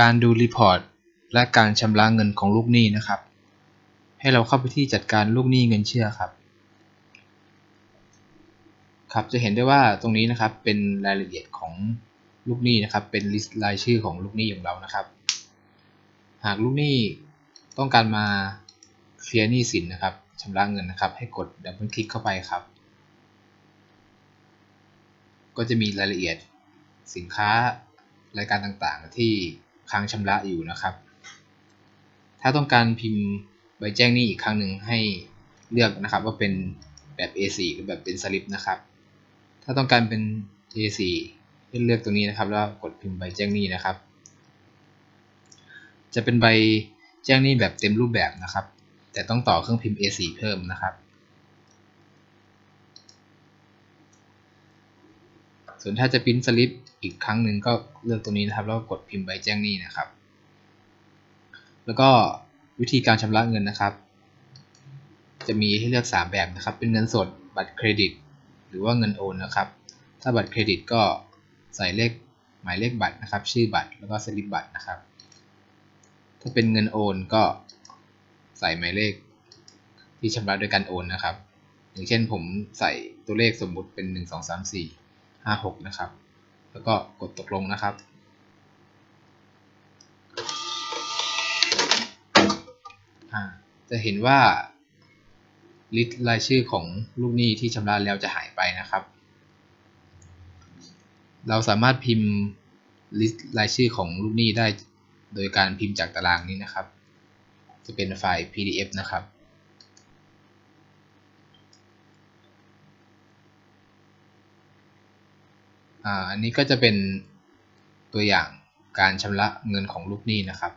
การดูรีพอร์ตและการชำระเงินของลูกหนี้นะครับ ให้เราเข้าไปที่จัดการลูกหนี้เงินเชื่อครับ ครับจะเห็นได้ว่าตรงนี้นะครับเป็นรายละเอียดของลูกหนี้นะครับ เป็นลิสต์รายชื่อของลูกหนี้ของเรานะครับ หากลูกหนี้ต้องการมาเคลียร์หนี้สินนะครับชำระเงินนะครับ ให้กดดับเบิลคลิกเข้าไปครับ ก็จะมีรายละเอียดสินค้ารายการต่างๆที่ ค้างชำระอยู่นะครับ ถ้าต้องการพิมพ์ใบแจ้งหนี้อีกครั้งหนึ่งให้เลือกนะครับ ว่าเป็นแบบ A4 หรือแบบเป็นสลิปนะครับ ถ้าต้องการเป็น A4 เลือกตรงนี้นะครับ แล้วกดพิมพ์ใบแจ้งหนี้นะครับ จะเป็นใบแจ้งหนี้แบบเต็มรูปแบบนะครับ แต่ต้องต่อเครื่องพิมพ์ A4 เพิ่มนะครับ ส่วนถ้าจะพิมพ์สลิปอีกครั้งหนึ่งก็เลือกตรงนี้นะครับ แล้วกดพิมพ์ใบแจ้งหนี้นะครับ แล้วก็วิธีการชำระเงินนะครับ จะมีให้เลือก 3 แบบนะครับ เป็นเงินสด บัตรเครดิต หรือว่าเงินโอนนะครับ ถ้าบัตรเครดิตก็ใส่เลขหมายเลขบัตรนะครับ ชื่อบัตรแล้วก็สลิปบัตรนะครับ ถ้าเป็นเงินโอนก็ใส่หมายเลขที่ชำระโดยการโอนนะครับ อย่างเช่นผมใส่ตัวเลขสมมุติเป็น 1 2 3 4 5 6 นะครับ แล้วก็กดตกลงนะครับจะเห็นว่าลิสต์รายชื่อของลูกหนี้ที่ชำระแล้วจะหายไปนะครับ เราสามารถพิมพ์ลิสต์รายชื่อของลูกหนี้ได้โดยการพิมพ์จากตารางนี้นะครับ จะเป็นไฟล์ PDF นะครับ อันนี้ก็จะเป็นตัวอย่างการชำระเงินของลูกหนี้นะครับ